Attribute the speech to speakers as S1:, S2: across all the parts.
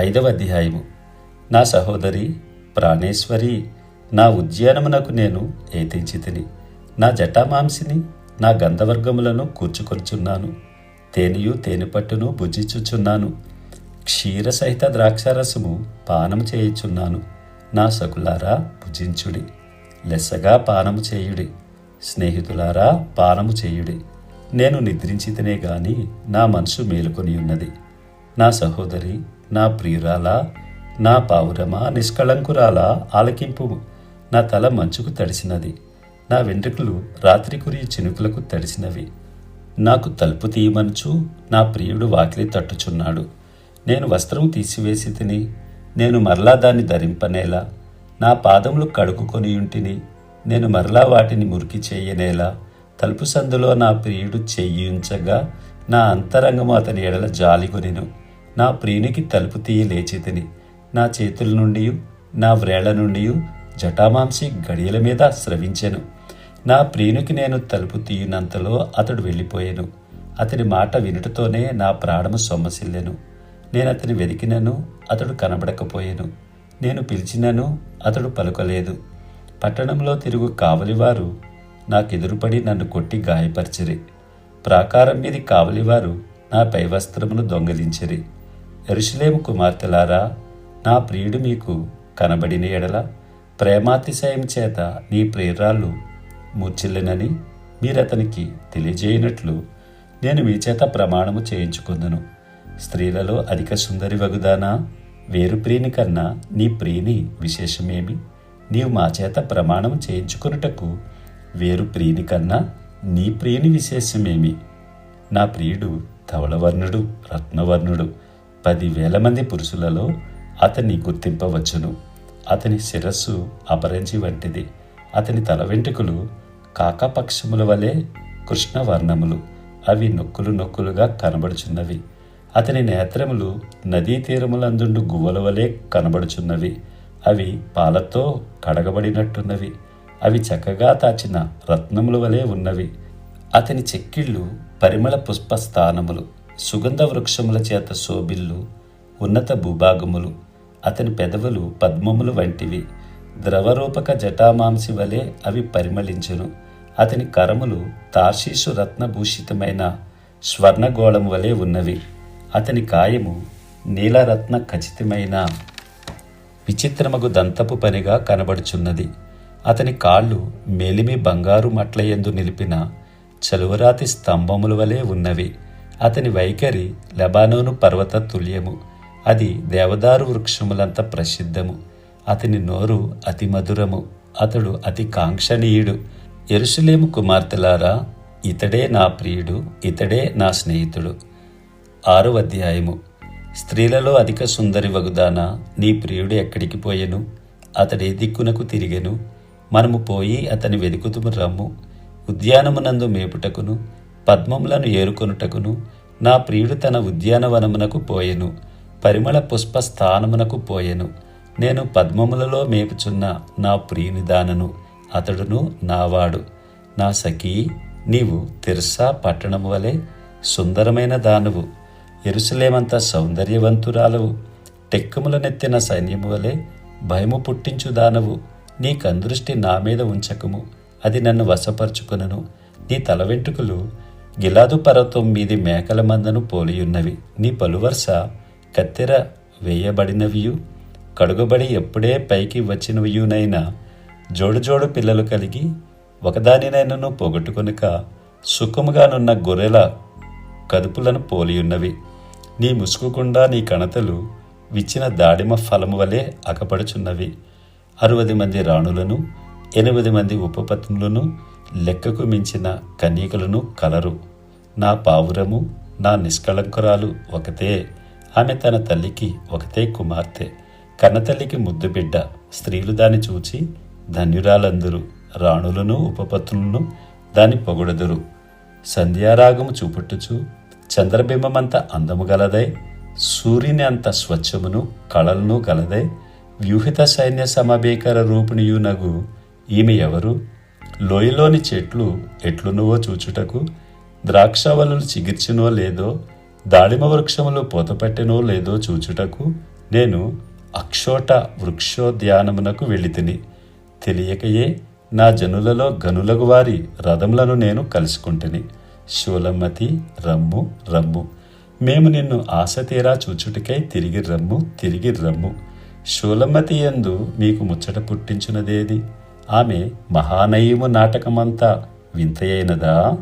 S1: ఐదవ అధ్యాయము. నా సహోదరి ప్రాణేశ్వరి నా ఉద్యానమునకు నేను ఏతించి తిని నా జటామాంసిని నా గంధవర్గములను కూర్చుకొంచున్నాను తేనియు తేనెపట్టును భుజించుచున్నాను. క్షీరసహిత ద్రాక్షారసము పానము చేయుచున్నాను. నా సకులారా భుజించుడి. లెస్సగా పానము చేయుడి. స్నేహితులారా పానము చేయుడి. నేను నిద్రించితేనే గాని నా మనసు మేలుకొని ఉన్నది నా సహోదరి నా ప్రియురాలా నా పావురమా నిష్కళంకురాలా ఆలకింపు. నా తల మంచుకు తడిసినది. నా వెంట్రుకలు రాత్రి కురి చినుకులకు తడిసినవి. నాకు తలుపు తీయమనుచు నా ప్రియుడు వాకిలి తట్టుచున్నాడు. నేను వస్త్రం తీసివేసి తిని నేను మరలా దాన్ని ధరింపనేలా. నా పాదములు కడుక్కుని ఉంటిని నేను మరలా వాటిని మురికి చేయనేలా. తలుపు సందులో నా ప్రియుడు చెయ్యి ఉంచగా నా అంతరంగము అతని ఎడల జాలిగొనెను. నా ప్రియునికి తలుపు తీయి లేచితిని నా చేతుల నుండి నా వ్రేళ్ళ నుండి జటామాంసి గడియల మీద స్రవించెను. నా ప్రియునికి నేను తలుపు తీయునంతలో అతడు వెళ్ళిపోయాను. అతని మాట వినుటతోనే నా ప్రాణము సొమ్మసిల్లెను. నేను అతని వెతికినను అతడు కనబడకపోయాను. నేను పిలిచినను అతడు పలుకలేదు. పట్టణంలో తిరుగు కావలివారు నాకెదురుపడి నన్ను కొట్టి గాయపరిచిరి. ప్రాకారం మీది కావలివారు నా పై వస్త్రమును దొంగలించిరి. ఎరుషులేము కుమార్తెలారా నా ప్రియుడు మీకు కనబడిన ఎడల ప్రేమాతిశయం చేత నీ ప్రియురాళ్ళు మూర్చిల్లెనని మీరతనికి తెలియజేయనట్లు నేను మీ చేత ప్రమాణము చేయించుకుందును. స్త్రీలలో అధిక సుందరి వగుదానా వేరు ప్రియుని కన్నా నీ ప్రియుని విశేషమేమి? నీవు మా చేత ప్రమాణం చేయించుకొనుటకు వేరు ప్రియుని కన్నా నీ ప్రియుని విశేషమేమి? నా ప్రియుడు ధవళవర్ణుడు రత్నవర్ణుడు పదివేల మంది పురుషులలో అతన్ని గుర్తింపవచ్చును. అతని శిరస్సు అపరంజి వంటిది. అతని తల వెంట్రుకలు కాకపక్షముల వలె కృష్ణవర్ణములు. అవి నొక్కులు నొక్కులుగా కనబడుచున్నవి. అతని నేత్రములు నదీ తీరములందుండు గువ్వల వలె కనబడుచున్నవి. అవి పాలతో కడగబడినట్టున్నవి. అవి చక్కగా తాచిన రత్నముల వలె ఉన్నవి. అతని చెక్కిళ్ళు పరిమళ పుష్ప స్థానములు సుగంధ వృక్షముల చేత శోభిల్లు ఉన్నత భూభాగములు అతని పెదవులు పద్మములు వంటివి. ద్రవరూపక జటామాంసి వలె అవి పరిమళించును. అతని కరములు తార్షీసు రత్నభూషితమైన స్వర్ణగోళం వలె ఉన్నవి. అతని కాయము నీలరత్న ఖచ్చితమైన విచిత్రమగు దంతపు పనిగా కనబడుచున్నది. అతని కాళ్ళు మేలిమి బంగారు మట్లయందు నిలిపిన చలువరాతి స్తంభముల వలె ఉన్నవి. అతని వైఖరి లెబానోను పర్వత తుల్యము. అది దేవదారు వృక్షములంత ప్రసిద్ధము. అతని నోరు అతి మధురము. అతడు అతి కాంక్షణీయుడు. ఎరుసలేము కుమార్తెలారా ఇతడే నా ప్రియుడు ఇతడే నా స్నేహితుడు. ఆరో అధ్యాయము. స్త్రీలలో అధిక సుందరి వగుదానా నీ ప్రియుడు ఎక్కడికి పోయెను? అతడే దిక్కునకు తిరిగెను? మనము పోయి అతని వెతుకుతుము రమ్ము. ఉద్యానమునందు మేపుటకును పద్మములను ఏరుకొనుటకును నా ప్రియుడు తన ఉద్యానవనమునకు పోయెను పరిమళ పుష్ప స్థానమునకు పోయెను. నేను పద్మములలో మేపుచున్న నా ప్రియునిదానను అతడును నావాడు. నా సఖీ నీవు తిర్సా పట్టణము వలె సుందరమైన దానవు. ఎరుసలేమంత సౌందర్యవంతురాలవు. టెక్కుములనెత్తిన సైన్యము వలె భయము పుట్టించు దానవు. నీ కందృష్టి నా మీద ఉంచకము. అది నన్ను వశపరుచుకొనను. నీ తల వెంట్రుకలు గిలాదు పర్వతం మీది మేకల మందను పోలియున్నవి. నీ పలువరుస కత్తెర వేయబడినవియు కడుగుబడి ఎప్పుడే పైకి వచ్చినవియునైనా జోడు జోడు పిల్లలు కలిగి ఒకదానినైనను పోగొట్టుకొనుక సుఖముగానున్న గొర్రెల కదుపులను పోలియున్నవి. నీ ముసుగుకుండా నీ కణతలు విచ్చిన దాడిమ ఫలము వలె అకపడుచున్నవి అరవది మంది రాణులను ఎనిమిది మంది ఉపపత్నులను లెక్కకు మించిన కన్యకలను కలరు. నా పావురము నా నిష్కళంకురాలు ఒకతే. ఆమె తన తల్లికి ఒకతే కుమార్తె. కన్నతల్లికి ముద్దు బిడ్డ. స్త్రీలు దాన్ని చూచి ధన్యురాలందరూ. రాణులను ఉపపత్నులను దాన్ని పొగుడదురు. సంధ్యారాగము చూపుట్టుచు చంద్రబింబమంత అందము గలదై సూర్యుని అంత స్వచ్ఛమును కళలను గలదై వ్యూహిత సైన్య సమభీకర రూపిణియునగు ఈమె ఎవరు? లోయలోని చెట్లు ఎట్లున్నవో చూచుటకు ద్రాక్షవల్లులు చిగిర్చినో లేదో దాడిమ వృక్షములు పూతపట్టెనో లేదో చూచుటకు నేను అక్షోట వృక్షోద్యానమునకు వెళ్ళి తిని తెలియకయే నా జనులలో గనులకు వారి రథములను నేను కలుసుకుంటుని. శూలమ్మతి రమ్ము రమ్ము. మేము నిన్ను ఆశ తీరా చూచుటకై తిరిగి రమ్ము తిరిగి రమ్ము. శూలమ్మతి ఎందు మీకు ముచ్చట పుట్టించున్నదేది ఆమె మహానయము నాటకమంతా వింతయైనదా?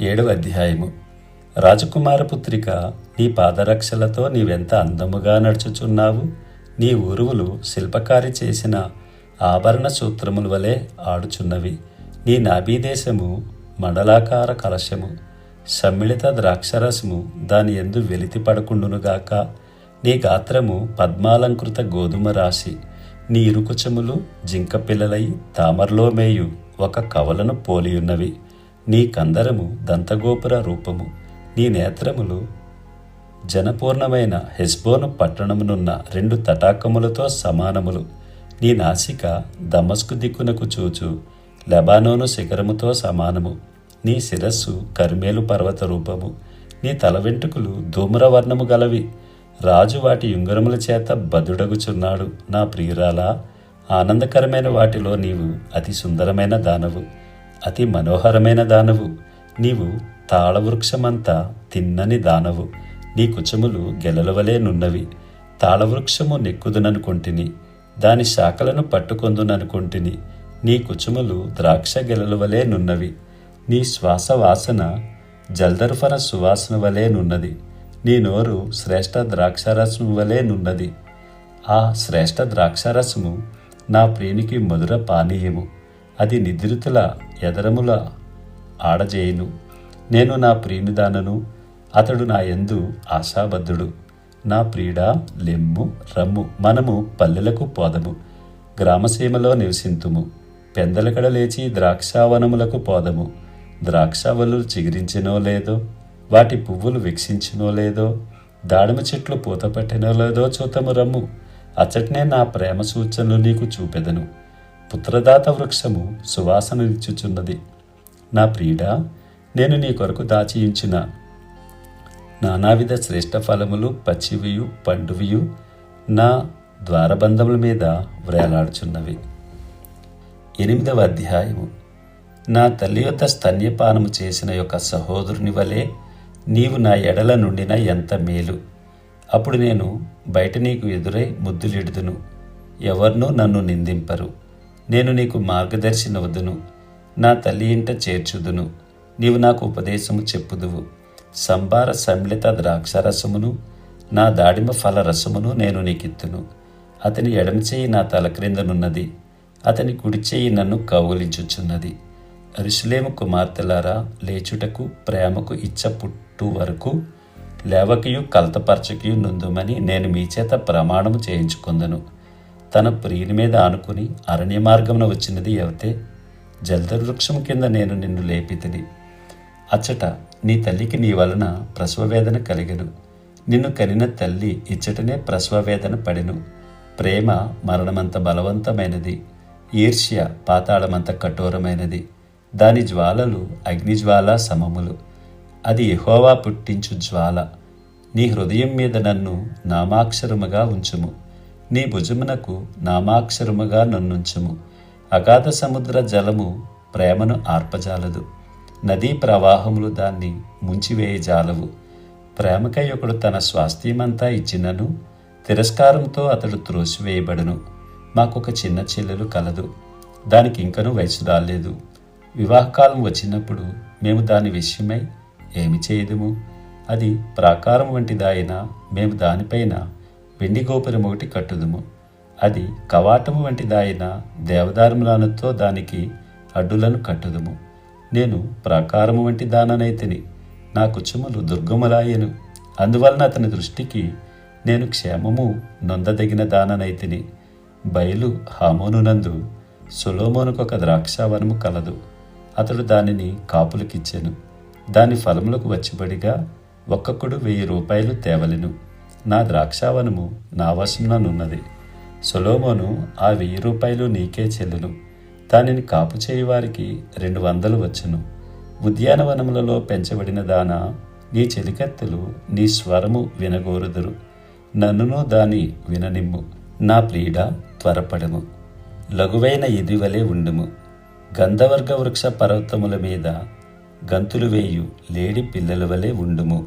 S1: ఏడవ అధ్యాయము. రాజకుమారపుత్రిక నీ పాదరక్షలతో నీవెంత అందముగా నడుచుచున్నావు? నీ ఊరువులు శిల్పకారి చేసిన ఆభరణ సూత్రముల వలె ఆడుచున్నవి. నీ నాభీదేశము మండలాకార కలశము. సమ్మిళిత ద్రాక్షరసము దాని ఎందు వెలితి పడకుండునుగాక. నీ గాత్రము పద్మాలంకృత గోధుమ రాశి. నీ ఇరుకుచములు జింక పిల్లలై తామరలో మేయు. ఒక కవలను పోలియున్నవి. నీ కందరము దంతగోపుర రూపము. నీ నేత్రములు జనపూర్ణమైన హెస్బోను పట్టణమునున్న రెండు తటాకములతో సమానములు. నీ నాసిక దమస్కు దిక్కునకు చూచు. లెబానోను శిఖరముతో సమానము. నీ శిరస్సు కర్మేలు పర్వత రూపము. నీ తల వెంట్రుకలు ధూమ్రవర్ణము గలవి. రాజు వాటి యుంగరముల చేత బదుడగుచున్నాడు. నా ప్రియురాలా ఆనందకరమైన వాటిలో నీవు అతి సుందరమైన దానవు అతి మనోహరమైన దానవు. నీవు తాళవృక్షమంతా తిన్నని దానవు. నీ కుచములు గెలలవలే నున్నవి. తాళవృక్షము నెక్కుదుననుకొంటిని దాని శాఖలను పట్టుకొందుననుకొంటిని. నీ కుచుములు ద్రాక్ష గెలలవలే నున్నవి. నీ శ్వాస వాసన జల్దర్ఫర సువాసన వలె నున్నది. నీ నోరు శ్రేష్ఠ ద్రాక్షారసము వలె నున్నది. ఆ శ్రేష్ఠ ద్రాక్షారసము నా ప్రియునికి మధుర పానీయము. అది నిద్రితుల ఎదరముల ఆడజేయును. నేను నా ప్రియునిదానను అతడు నా యందు ఆశాబద్ధుడు. నా ప్రియుడా లెమ్ము రమ్ము మనము పల్లెలకు పోదము. గ్రామసీమలో నివసింతుము. పెందలకడ లేచి ద్రాక్షావనములకు పోదము. ద్రాక్షావలు చిగురించినో లేదో వాటి పువ్వులు వికసించినో లేదో దాడిమ చెట్లు పూత పట్టినో లేదో చూతము రమ్ము. అచ్చటనే నా ప్రేమ సూచనలు నీకు చూపెదను. పుత్రదాత వృక్షము సువాసననిచ్చుచున్నది నా ప్రియుడా నేను నీ కొరకు దాచియించిన నానావిధ శ్రేష్ఠ ఫలములు పచ్చివియు పండువియు నా ద్వారబంధముల మీద వ్రేలాడుచున్నవి. ఎనిమిదవ అధ్యాయము. నా తల్లి యొక్క స్తన్యపానము చేసిన యొక్క సహోదరుని వలె నీవు నా ఎడల నుండిన ఎంత మేలు. అప్పుడు నేను బయట నీకు ఎదురై ముద్దులిడుదును. ఎవర్నూ నన్ను నిందింపరు. నేను నీకు మార్గదర్శినవదును నా తల్లి ఇంట చేర్చుదును. నీవు నాకు ఉపదేశము చెప్పుదువు. సంబార సమ్మిళిత ద్రాక్షరసమును నా దాడిమ ఫల రసమును నేను నీకిత్తును. అతని ఎడమ చేయి నా తల క్రిందనున్నది. అతని కుడి చేయి నన్ను కౌగులించుచున్నది. అరుషులేము కుమార్తెలారా లేచుటకు ప్రేమకు ఇచ్చ పుట్టు టూ వరకు లేవకియు కలతపరచకియు నుందుమని నేను మీ చేత ప్రమాణము చేయించుకుందను. తన ప్రియుని మీద ఆనుకుని అరణ్య మార్గమున వచ్చినది ఎవతే జల్దరు వృక్షం కింద నేను నిన్ను లేపితిని. అచ్చట నీ తల్లికి నీ వలన ప్రసవవేదన కలిగను. నిన్ను కనిన తల్లి ఇచ్చటనే ప్రసవవేదన పడెను. ప్రేమ మరణమంత బలవంతమైనది. ఈర్ష్య పాతాళమంత కఠోరమైనది. దాని జ్వాలలు అగ్నిజ్వాల సమములు. అది యహోవా పుట్టించు జ్వాల. నీ హృదయం మీద నన్ను నామాక్షరముగా ఉంచుము. నీ భుజమునకు నామాక్షరముగా నన్నుంచుము. అగాధ సముద్ర జలము ప్రేమను ఆర్పజాలదు. నదీ ప్రవాహములు దాన్ని ముంచివేయజాలవు. ప్రేమకై ఒకడు తన స్వాస్థ్యమంతా ఇచ్చినను తిరస్కారంతో అతడు త్రోసివేయబడను. మాకొక చిన్న చెల్లెలు కలదు. దానికి ఇంకనూ వయసు రాలేదు. వివాహకాలం వచ్చినప్పుడు మేము దాని విషయమై ఏమి చేయదుము? అది ప్రాకారం వంటిదైనా మేము దానిపైన వెండి గోపురం ఒకటి కట్టుదుము. అది కవాటము వంటిదాయిన దేవదారుములతో దానికి అడ్డులను కట్టుదుము. నేను ప్రాకారము వంటి దాననైతిని నా కుచుములు దుర్గములాయను. అందువలన అతని దృష్టికి నేను క్షేమము నొందదగిన దాననైతిని. బయలు హామోనునందు ఒక ద్రాక్షావనము కలదు. అతడు దానిని కాపులకిచ్చెను. దాని ఫలములకు వచ్చిబడిగా ఒక్కొక్కడు వెయ్యి రూపాయలు తేవలెను. నా ద్రాక్షావనము నా వశంలోనున్నది సొలోమోను ఆ వెయ్యి రూపాయలు నీకే చెల్లును. దానిని కాపు చేయువారికి రెండు వందలు వచ్చును. ఉద్యానవనములలో పెంచబడిన దాన నీ చెలికత్తెలు నీ స్వరము వినగోరుదురు. నన్నును దాని విననిమ్ము. నా ప్రీడ త్వరపడము లఘువైన ఇదివలే ఉండుము. గంధవర్గ వృక్ష పర్వతముల మీద గంతులు వేయు లేడి పిల్లల వలె ఉండుము.